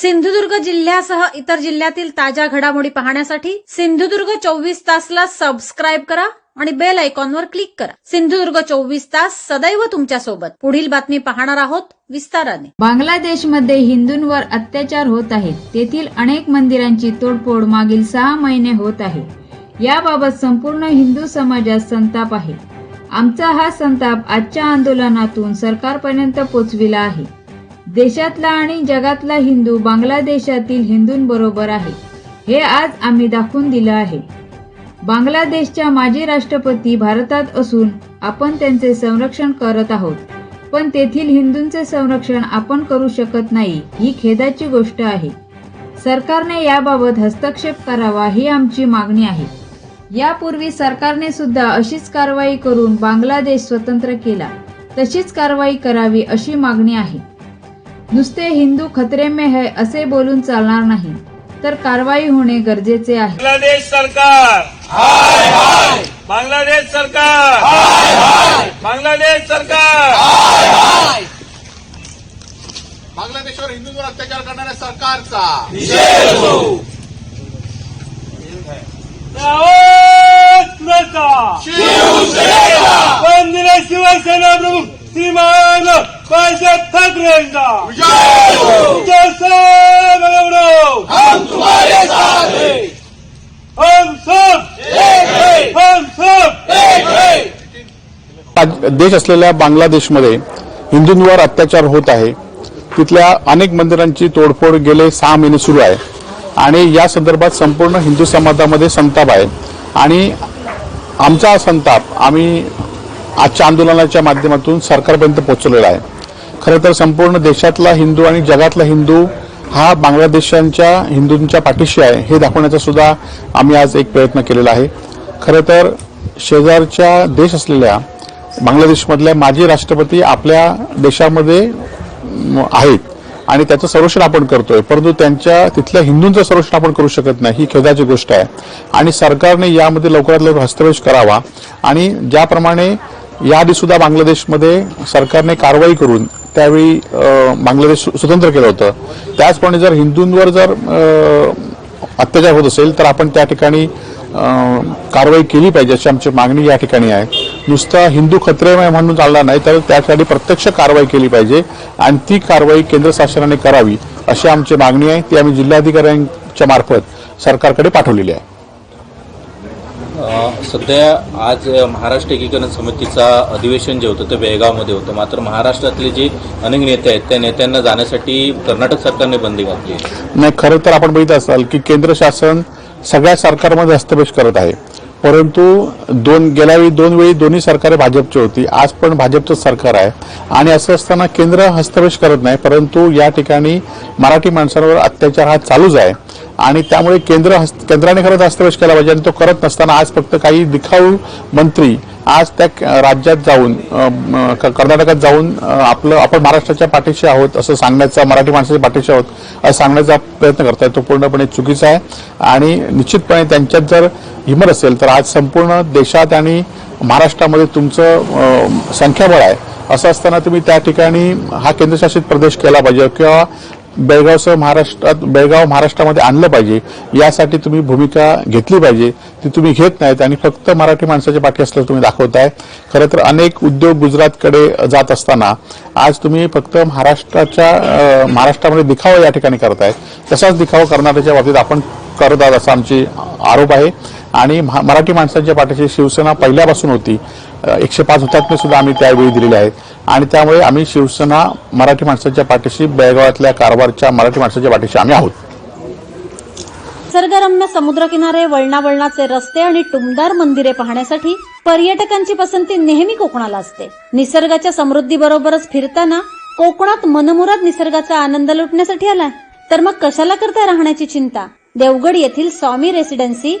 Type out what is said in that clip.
सिंधुदुर्ग जिल्ह्यासह इतर जिल्ह्यातील ताज्या घडामोडी पाहण्यासाठी सिंधुदुर्ग चोवीस तासला सबस्क्राईब करा आणि बेल आयकॉनवर क्लिक करा. सिंधुदुर्ग चोवीस तास सदैव तुमच्यासोबत. पुढील बातमी पाहणार आहोत विस्ताराने. बांगलादेशमध्ये हिंदूंवर अत्याचार होत आहेत. तेथील अनेक मंदिरांची तोडफोड मागील सहा महिने होत आहे. याबाबत संपूर्ण हिंदू समाजात संताप आहे. आमचा हा संताप आजच्या आंदोलनातून सरकारपर्यंत पोचविला आहे. देशातला आणि जगातला हिंदू बांगलादेशातील हिंदूंबरोबर आहे. हे आज आम्ही दाखवून दिलं आहे. बांगलादेशच्या माजी राष्ट्रपती भारतात असून आपण त्यांचे संरक्षण करत आहोत. पण तेथील हिंदूंचे संरक्षण आपण करू शकत नाही ही खेदाची गोष्ट आहे. सरकारने याबाबत हस्तक्षेप करावा ही आमची मागणी आहे. यापूर्वी सरकारने सुद्धा अशीच कारवाई करून बांगलादेश स्वतंत्र केला. तशीच कारवाई करावी अशी मागणी आहे. नुसते हिंदू खतरे में है असे बोलून चालणार नाही. तर कारवाई होणे गरजेचे आहे. बांग्लादेश सरकार. हाय हाय. बांग्लादेश सरकार. हाय हाय. बांग्लादेश सरकार. बांगलादेशवर हिंदूंवर अत्याचार करणाऱ्या सरकारचा. वंदना शिवसेना. प्रमुख श्रीमान आज देश असलेल्या बांगलादेशमध्ये हिंदूंवर अत्याचार होत आहे. तिथल्या अनेक मंदिरांची तोडफोड गेले सहा महिने सुरू आहे. आणि या संदर्भात संपूर्ण हिंदू समाजामध्ये संताप आहे. आणि आमचा संताप आम्ही आजच्या आंदोलनाच्या माध्यमातून सरकारपर्यंत पोहोचवलेला आहे. खरं तर संपूर्ण देशातला हिंदू आणि जगातला हिंदू हा बांगलादेशांच्या हिंदूंच्या पाठीशी आहे हे दाखवण्याचा सुद्धा आम्ही आज एक प्रयत्न केलेला आहे. खरं तर शेजारच्या देश असलेल्या बांगलादेशमधल्या माजी राष्ट्रपती आपल्या देशामध्ये आहेत आणि त्याचं संरक्षण आपण करतोय परंतु त्यांच्या तिथल्या हिंदूंचं संरक्षण आपण करू शकत नाही ही खेदाची गोष्ट आहे. आणि सरकारने यामध्ये लवकरात लवकर हस्तक्षेप करावा आणि ज्याप्रमाणे याआधी सुद्धा बांगलादेशमध्ये सरकारने कारवाई करून त्यावेळी बांगलादेश सु- स्वतंत्र केलं होतं. त्याचप्रमाणे जर हिंदूंवर जर अत्याचार होत असेल तर आपण त्या ठिकाणी कारवाई केली पाहिजे अशी आमची मागणी या ठिकाणी आहे. नुसता हिंदू खत्रेमय म्हणून चालणार नाही तर त्यासाठी प्रत्यक्ष कारवाई केली पाहिजे. आणि ती कारवाई केंद्र शासनाने करावी अशी आमची मागणी आहे. ती आम्ही जिल्हाधिकाऱ्यांच्या मार्फत सरकारकडे पाठवलेली आहे. सध्या आज महाराष्ट्र एकीकरण समितीचा अधिवेशन जे होतं ते बेळगावमध्ये होतं. मात्र महाराष्ट्रातले जे अनेक नेते आहेत त्या नेत्यांना जाण्यासाठी कर्नाटक सरकारने बंदी घातली नाही खरं तर आपण बघित असाल की केंद्र शासन सगळ्या सरकारमध्ये हस्तक्षेप करत आहे. परंतु दोन गेल्या वेळी दोन वेळी दोन्ही सरकारे भाजपची होती. आज पण भाजपचं सरकार आहे. आणि असं असताना केंद्र हस्तक्षेप करत नाही परंतु या ठिकाणी मराठी माणसांवर अत्याचार हा चालूच आहे. आणि त्यामुळे केंद्र हस्त केंद्राने खरंच हस्तक्षेप केला पाहिजे आणि तो करत नसताना आज फक्त काही दिखाऊ मंत्री आज त्या राज्यात जाऊन क- कर्नाटकात जाऊन आपलं आपण महाराष्ट्राच्या पाठीशी आहोत असं सांगण्याचा मराठी माणसाच्या पाठीशी आहोत असं सांगण्याचा प्रयत्न करतायत तो पूर्णपणे चुकीचा आहे. आणि निश्चितपणे त्यांच्यात जर हिमत असेल तर आज संपूर्ण देशात आणि महाराष्ट्रामध्ये तुमचं संख्याबळ आहे. असं असताना तुम्ही त्या ठिकाणी हा केंद्रशासित प्रदेश केला पाहिजे किंवा बेळगावसह महाराष्ट्रात बेळगाव महाराष्ट्रामध्ये आणलं पाहिजे. यासाठी तुम्ही भूमिका घेतली पाहिजे. ती तुम्ही घेत नाहीत आणि फक्त मराठी माणसाच्या पाठी असल्याचं तुम्ही दाखवताय. खरं तर अनेक उद्योग गुजरातकडे जात असताना आज तुम्ही फक्त महाराष्ट्राच्या महाराष्ट्रामध्ये दिखावा या ठिकाणी करताय. तसाच दिखावा कर्नाटकच्या बाबतीत आपण करत आहात असा आमची आरोप आहे. आणि मराठी माणसांच्या पाठीशी शिवसेना पहिल्यापासून होती. एकशे पाच हुतात्मे सुद्धा आम्ही त्यावेळी दिलेले आहेत. आणि त्यामुळे आम्ही शिवसेना मराठी माणसाच्या पाठीशी बेळगावातल्या कारवारच्या मराठी माणसाच्या पाठीशी आम्ही आहोत. निसर्गरम्य समुद्रकिनारे वळणावळणाचे रस्ते आणि टुमदार मंदिरे पाहण्यासाठी पर्यटकांची पसंती नेहमी कोकणाला असते. निसर्गाच्या समृद्धीबरोबरच फिरताना कोकणात मनमुराद निसर्गाचा आनंद लुटण्यासाठी आलाय. तर मग कशाला करता राहण्याची चिंता? देवगड येथील Swami residency